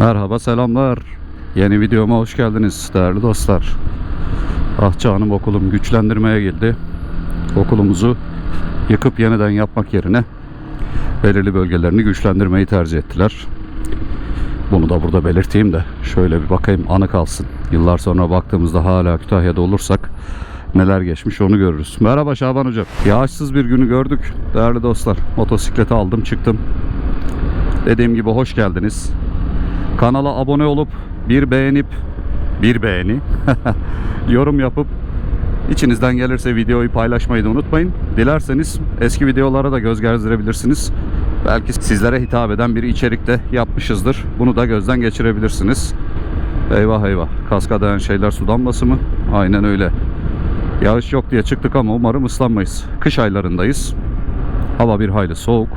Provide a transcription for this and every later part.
Merhaba selamlar. Yeni videoma hoş geldiniz değerli dostlar. Ah canım okulum güçlendirmeye geldi. Okulumuzu yıkıp yeniden yapmak yerine belirli bölgelerini güçlendirmeyi tercih ettiler. Bunu da burada belirteyim de şöyle bir bakayım anı kalsın. Yıllar sonra baktığımızda hala Kütahya'da olursak neler geçmiş onu görürüz. Merhaba Şaban Hocam. Yağışsız bir günü gördük değerli dostlar. Motosikleti aldım çıktım. Dediğim gibi hoş geldiniz. Kanala abone olup bir beğenip bir beğeni yorum yapıp içinizden gelirse videoyu paylaşmayı da unutmayın. Dilerseniz eski videolara da göz gezdirebilirsiniz. Belki sizlere hitap eden bir içerikte yapmışızdır. Bunu da gözden geçirebilirsiniz. Eyvah eyvah. Kaska dayan şeyler su damlası mı? Aynen öyle. Yağış yok diye çıktık ama umarım ıslanmayız. Kış aylarındayız. Hava bir hayli soğuk.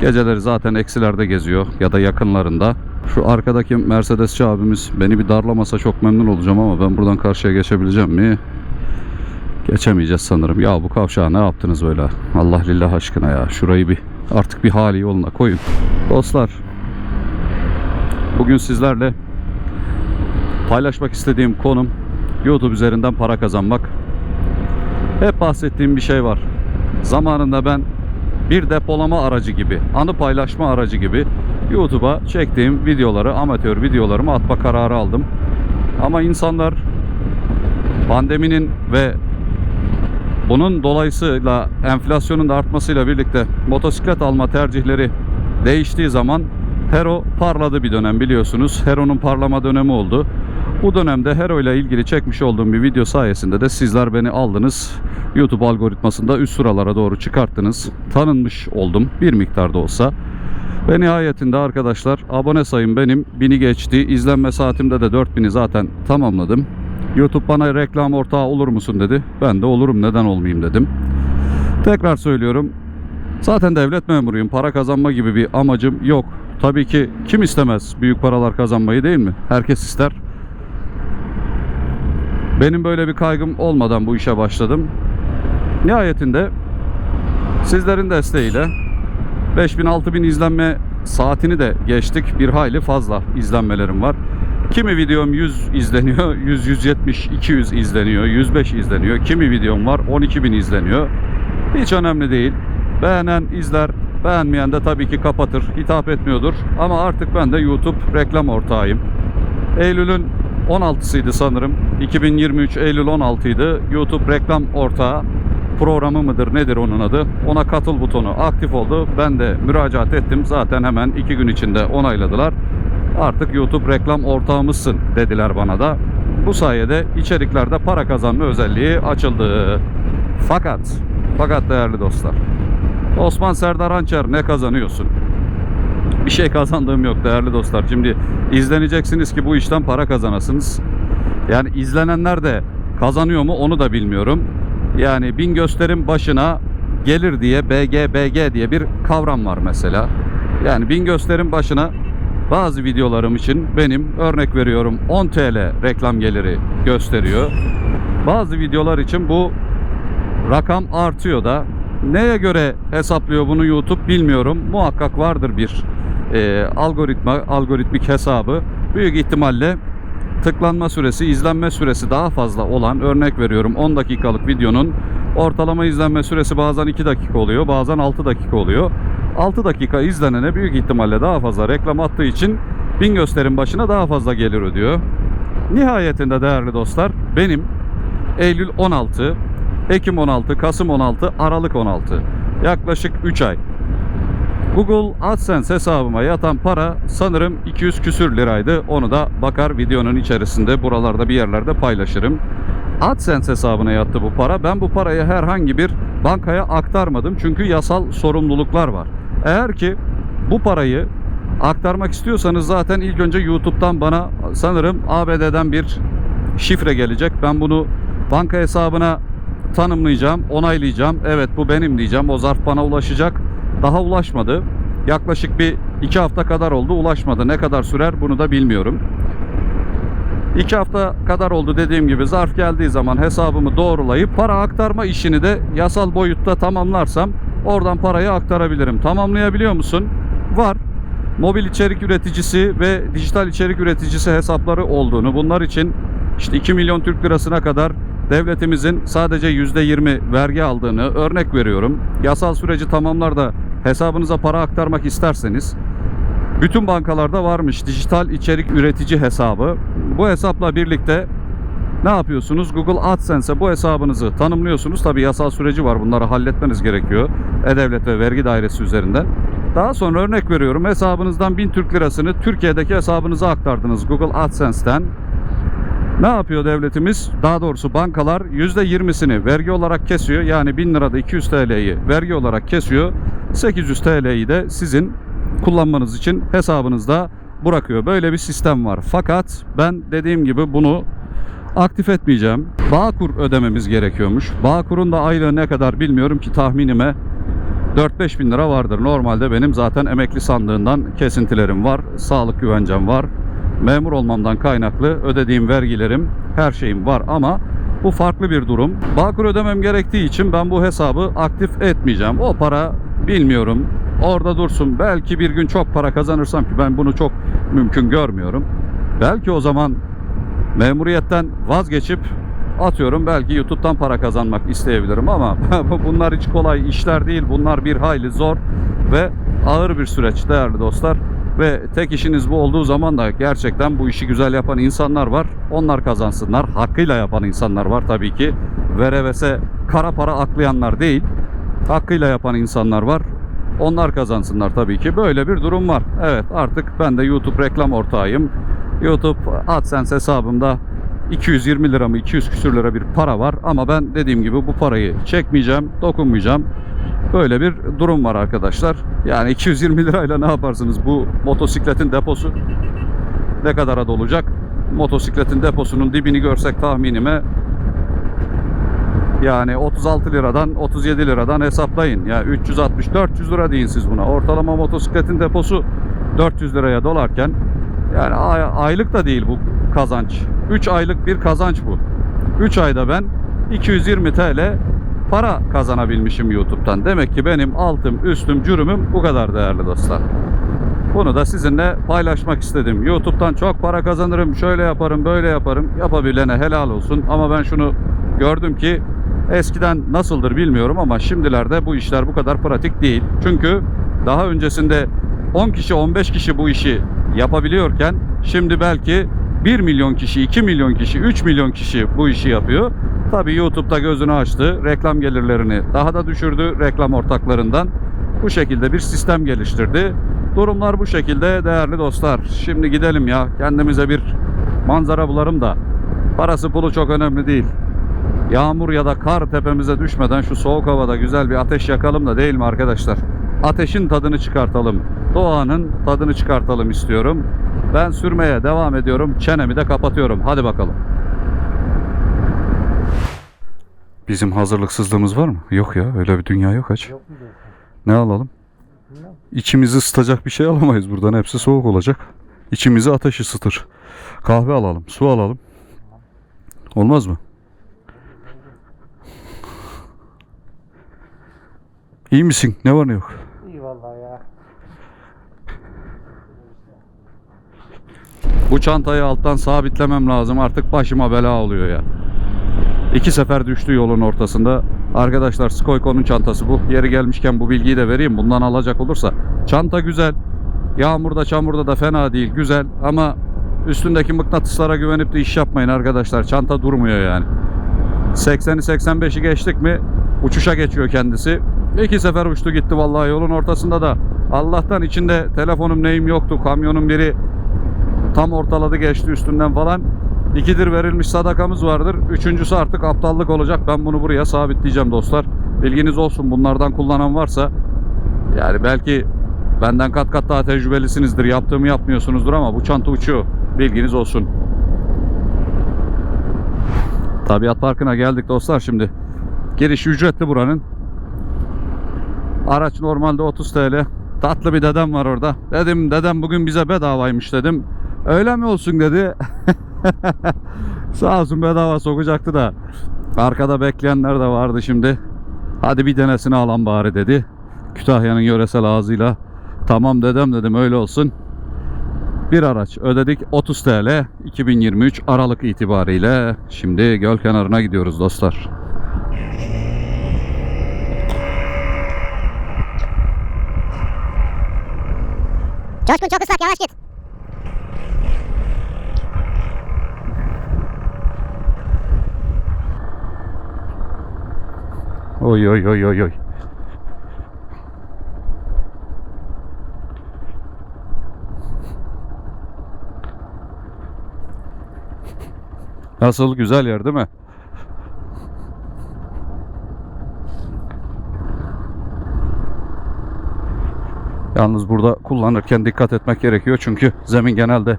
Geceleri zaten eksilerde geziyor ya da yakınlarında. Şu arkadaki Mercedesçi abimiz beni bir darlamasa çok memnun olacağım ama ben buradan karşıya geçebileceğim mi? Geçemeyeceğiz sanırım. Ya bu kavşağı ne yaptınız böyle? Allah lillah aşkına ya. Şurayı bir artık bir hali yoluna koyun. Dostlar bugün sizlerle paylaşmak istediğim konum YouTube üzerinden para kazanmak. Hep bahsettiğim bir şey var. Zamanında ben bir depolama aracı gibi, anı paylaşma aracı gibi YouTube'a çektiğim videoları, amatör videolarımı atma kararı aldım. Ama insanlar pandeminin ve bunun dolayısıyla enflasyonun da artmasıyla birlikte motosiklet alma tercihleri değiştiği zaman Hero parladı bir dönem biliyorsunuz. Hero'nun parlama dönemi oldu. Bu dönemde Hero ile ilgili çekmiş olduğum bir video sayesinde de sizler beni aldınız. YouTube algoritmasında üst sıralara doğru çıkarttınız. Tanınmış oldum bir miktar da olsa. Ve nihayetinde arkadaşlar abone sayım benim 1000'i geçti. İzlenme saatimde de 4000'i zaten tamamladım. YouTube bana reklam ortağı olur musun dedi. Ben de olurum neden olmayayım dedim. Tekrar söylüyorum. Zaten devlet memuruyum. Para kazanma gibi bir amacım yok. Tabii ki kim istemez büyük paralar kazanmayı değil mi? Herkes ister. Benim böyle bir kaygım olmadan bu işe başladım. Nihayetinde sizlerin desteğiyle 5000-6000 izlenme saatini de geçtik. Bir hayli fazla izlenmelerim var. Kimi videom 100 izleniyor, 100, 170, 200 izleniyor, 105 izleniyor. Kimi videom var 12.000 izleniyor. Hiç önemli değil. Beğenen izler, beğenmeyen de tabii ki kapatır, hitap etmiyordur. Ama artık ben de YouTube reklam ortağıyım. Eylül'ün 16'sıydı sanırım. 2023 Eylül 16'ydı. YouTube reklam ortağı programı mıdır nedir onun adı? Ona katıl butonu aktif oldu. Ben de müracaat ettim. Zaten hemen iki gün içinde onayladılar. Artık YouTube reklam ortağımızsın dediler bana da. Bu sayede içeriklerde para kazanma özelliği açıldı. Fakat, fakat değerli dostlar. Osman Serdar Hançer ne kazanıyorsun? Bir şey kazandığım yok değerli dostlar. Şimdi izleneceksiniz ki bu işten para kazanasınız. Yani izlenenler de kazanıyor mu onu da bilmiyorum. Yani bin gösterim başına gelir diye BGBG diye bir kavram var mesela. Yani bin gösterim başına bazı videolarım için benim örnek veriyorum 10 TL reklam geliri gösteriyor. Bazı videolar için bu rakam artıyor da neye göre hesaplıyor bunu YouTube bilmiyorum. Muhakkak vardır bir e, algoritma, algoritmik hesabı. Büyük ihtimalle tıklanma süresi, izlenme süresi daha fazla olan örnek veriyorum 10 dakikalık videonun ortalama izlenme süresi bazen 2 dakika oluyor, bazen 6 dakika oluyor. 6 dakika izlenene büyük ihtimalle daha fazla reklam attığı için bin gösterim başına daha fazla gelir ödüyor. Nihayetinde değerli dostlar benim Eylül 16, Ekim 16, Kasım 16, Aralık 16 yaklaşık 3 ay Google AdSense hesabıma yatan para sanırım 200 küsür liraydı. Onu da bakar videonun içerisinde buralarda bir yerlerde paylaşırım. AdSense hesabına yattı bu para. Ben bu parayı herhangi bir bankaya aktarmadım. Çünkü yasal sorumluluklar var. Eğer ki bu parayı aktarmak istiyorsanız zaten ilk önce YouTube'dan bana sanırım ABD'den bir şifre gelecek. Ben bunu banka hesabına tanımlayacağım, onaylayacağım. Evet bu benim diyeceğim. O zarf bana ulaşacak. Daha ulaşmadı. Yaklaşık bir iki hafta kadar oldu ulaşmadı. Ne kadar sürer bunu da bilmiyorum. İki hafta kadar oldu dediğim gibi zarf geldiği zaman hesabımı doğrulayıp para aktarma işini de yasal boyutta tamamlarsam oradan parayı aktarabilirim. Tamamlayabiliyor musun? Var. mobil içerik üreticisi ve dijital içerik üreticisi hesapları olduğunu, bunlar için işte 2 milyon Türk lirasına kadar devletimizin sadece %20 vergi aldığını örnek veriyorum. Yasal süreci tamamlar da hesabınıza para aktarmak isterseniz bütün bankalarda varmış dijital içerik üretici hesabı. Bu hesapla birlikte ne yapıyorsunuz? Google AdSense'e bu hesabınızı tanımlıyorsunuz. Tabi yasal süreci var. Bunları halletmeniz gerekiyor. E-Devlet ve Vergi Dairesi üzerinden. Daha sonra örnek veriyorum. Hesabınızdan 1000 Türk lirasını Türkiye'deki hesabınıza aktardınız Google AdSense'ten. Ne yapıyor devletimiz? Daha doğrusu bankalar %20'sini vergi olarak kesiyor. Yani 1000 lirada 200 TL'yi vergi olarak kesiyor. 800 TL'yi de sizin kullanmanız için hesabınızda bırakıyor. Böyle bir sistem var. Fakat ben dediğim gibi bunu aktif etmeyeceğim. Bağkur ödememiz gerekiyormuş. Bağkur'un da aylığı ne kadar bilmiyorum ki tahminime 4-5 bin lira vardır. Normalde benim zaten emekli sandığından kesintilerim var. Sağlık güvencem var. Memur olmamdan kaynaklı ödediğim vergilerim, her şeyim var ama bu farklı bir durum. Bağkur ödemem gerektiği için ben bu hesabı aktif etmeyeceğim. O para bilmiyorum. Orada dursun. Belki bir gün çok para kazanırsam ki ben bunu çok mümkün görmüyorum. Belki o zaman memuriyetten vazgeçip atıyorum belki YouTube'dan para kazanmak isteyebilirim ama bunlar hiç kolay işler değil. Bunlar bir hayli zor ve ağır bir süreç değerli dostlar. Ve tek işiniz bu olduğu zaman da gerçekten bu işi güzel yapan insanlar var. Onlar kazansınlar. Hakkıyla yapan insanlar var tabii ki. Verevese kara para aklayanlar değil. Hakkıyla yapan insanlar var. Onlar kazansınlar tabii ki. Böyle bir durum var. Evet artık ben de YouTube reklam ortağıyım. YouTube AdSense hesabımda 220 lira mı 200 küsür lira bir para var ama ben dediğim gibi bu parayı çekmeyeceğim, dokunmayacağım. Böyle bir durum var arkadaşlar. Yani 220 lirayla ne yaparsınız? Bu motosikletin deposu ne kadara dolacak? Motosikletin deposunun dibini görsek tahminime yani 36 liradan 37 liradan hesaplayın. Ya yani 360 400 lira deyin siz buna. Ortalama motosikletin deposu 400 liraya dolarken yani ay- aylık da değil bu kazanç. 3 aylık bir kazanç bu. 3 ayda ben 220 TL para kazanabilmişim YouTube'dan. Demek ki benim altım, üstüm, cürümüm bu kadar değerli dostlar. Bunu da sizinle paylaşmak istedim. YouTube'dan çok para kazanırım, şöyle yaparım, böyle yaparım. Yapabilene helal olsun. Ama ben şunu gördüm ki eskiden nasıldır bilmiyorum ama şimdilerde bu işler bu kadar pratik değil. Çünkü daha öncesinde 10 kişi, 15 kişi bu işi yapabiliyorken şimdi belki 1 milyon kişi, 2 milyon kişi, 3 milyon kişi bu işi yapıyor. Tabii YouTube'da gözünü açtı. Reklam gelirlerini daha da düşürdü reklam ortaklarından. Bu şekilde bir sistem geliştirdi. Durumlar bu şekilde değerli dostlar. Şimdi gidelim ya. Kendimize bir manzara bularım da. Parası pulu çok önemli değil. Yağmur ya da kar tepemize düşmeden şu soğuk havada güzel bir ateş yakalım da değil mi arkadaşlar? Ateşin tadını çıkartalım. Doğanın tadını çıkartalım istiyorum. Ben sürmeye devam ediyorum. Çenemi de kapatıyorum. Hadi bakalım. Bizim hazırlıksızlığımız var mı? Yok ya öyle bir dünya yok aç. Yok mu diyorsun? Ne alalım? İçimizi ısıtacak bir şey alamayız buradan. Hepsi soğuk olacak. İçimizi ateş ısıtır. Kahve alalım, su alalım. Olmaz mı? İyi misin? Ne var ne yok? İyi vallahi ya. Bu çantayı alttan sabitlemem lazım. Artık başıma bela oluyor ya. İki sefer düştü yolun ortasında. Arkadaşlar Skoyko'nun çantası bu. Yeri gelmişken bu bilgiyi de vereyim. Bundan alacak olursa. Çanta güzel. Yağmurda çamurda da fena değil. Güzel ama üstündeki mıknatıslara güvenip de iş yapmayın arkadaşlar. Çanta durmuyor yani. 80'i 85'i geçtik mi uçuşa geçiyor kendisi. İki sefer uçtu gitti vallahi yolun ortasında da. Allah'tan içinde telefonum neyim yoktu. Kamyonun biri tam ortaladı geçti üstünden falan. İkidir verilmiş sadakamız vardır. Üçüncüsü artık aptallık olacak. Ben bunu buraya sabitleyeceğim dostlar. Bilginiz olsun bunlardan kullanan varsa yani belki benden kat kat daha tecrübelisinizdir. Yaptığımı yapmıyorsunuzdur ama bu çanta uçuyor. Bilginiz olsun. Tabiat Parkı'na geldik dostlar şimdi. Giriş ücretli buranın. Araç normalde 30 TL. Tatlı bir dedem var orada. Dedim dedem bugün bize bedavaymış dedim. Öyle mi olsun dedi. Sağ olsun bedava sokacaktı da. Arkada bekleyenler de vardı şimdi. Hadi bir denesini alan bari dedi. Kütahya'nın yöresel ağzıyla Tamam dedem dedim öyle olsun. Bir araç ödedik 30 TL 2023 Aralık itibariyle. Şimdi göl kenarına gidiyoruz dostlar. Coşkun çok ıslak yavaş git. Oy oy oy oy oy. Nasıl güzel yer değil mi? Yalnız burada kullanırken dikkat etmek gerekiyor çünkü zemin genelde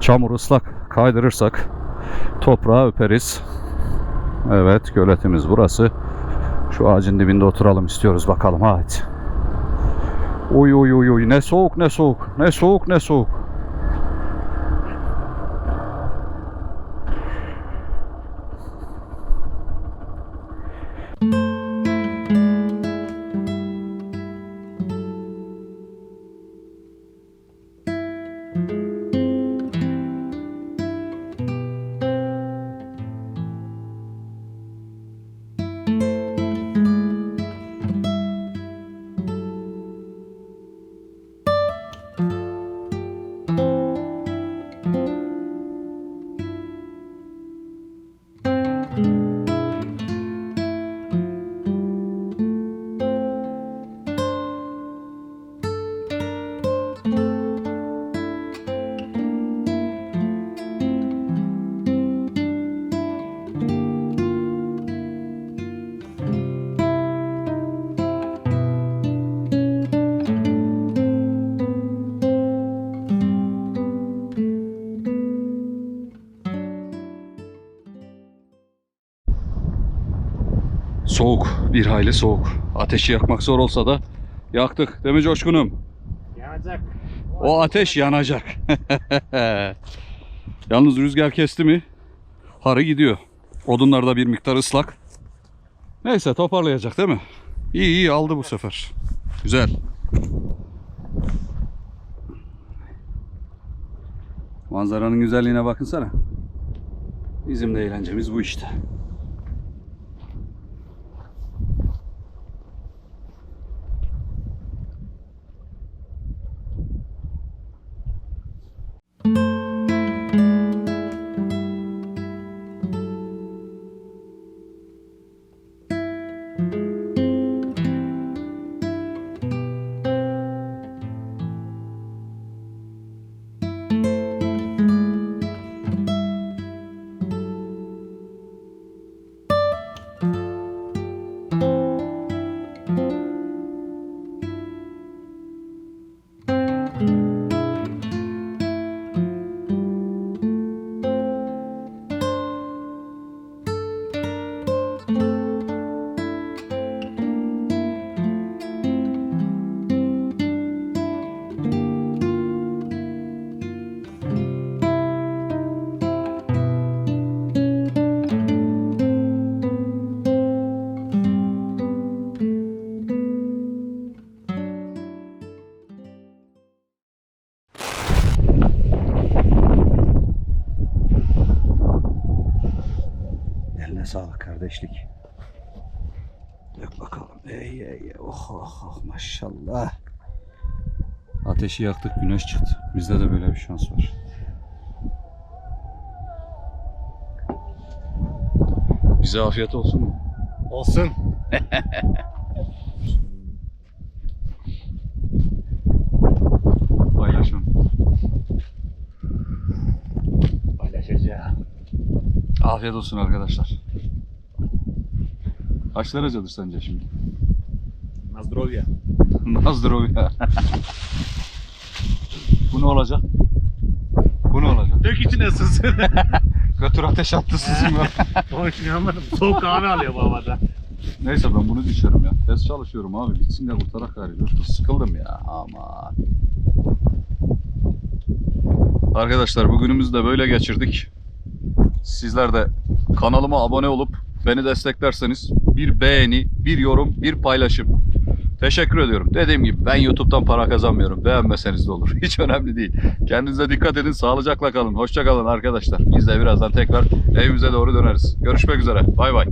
çamur ıslak kaydırırsak toprağı öperiz. Evet göletimiz burası. Şu ağacın dibinde oturalım istiyoruz bakalım hadi. Oy oy oy oy ne soğuk ne soğuk ne soğuk ne soğuk. Soğuk bir hayli soğuk. Ateşi yakmak zor olsa da yaktık değil mi Coşkun'um? Yanacak. O ateş yanacak. Yalnız rüzgar kesti mi harı gidiyor. Odunlar da bir miktar ıslak. Neyse toparlayacak değil mi? İyi iyi aldı bu sefer. Güzel. Manzaranın güzelliğine bakınsana. Bizim de eğlencemiz bu işte. Eline sağlık kardeşlik. Yak bakalım. Ey ey ey. Oh oh oh maşallah. Ateşi yaktık güneş çıktı. Bizde de böyle bir şans var. Bize afiyet olsun mu? Olsun. Paylaşın. Paylaşacağım. Afiyet olsun arkadaşlar. Kaç derecedir sence şimdi? Nazdrovya. Nazdrovya. Bu ne olacak? Bu ne olacak? Dök içine ısınsın. Götür ateş attı sizin ya. Onun için anladım. Soğuk kahve alıyor bu havada. Neyse ben bunu içerim ya. Test çalışıyorum abi. Bitsin de kurtarak gari. Sıkıldım ya. Aman. Arkadaşlar bugünümüzü de böyle geçirdik. Sizler de kanalıma abone olup beni desteklerseniz bir beğeni, bir yorum, bir paylaşım. Teşekkür ediyorum. Dediğim gibi ben YouTube'dan para kazanmıyorum. Beğenmeseniz de olur. Hiç önemli değil. Kendinize dikkat edin. Sağlıcakla kalın. Hoşça kalın arkadaşlar. Biz de birazdan tekrar evimize doğru döneriz. Görüşmek üzere. Bay bay.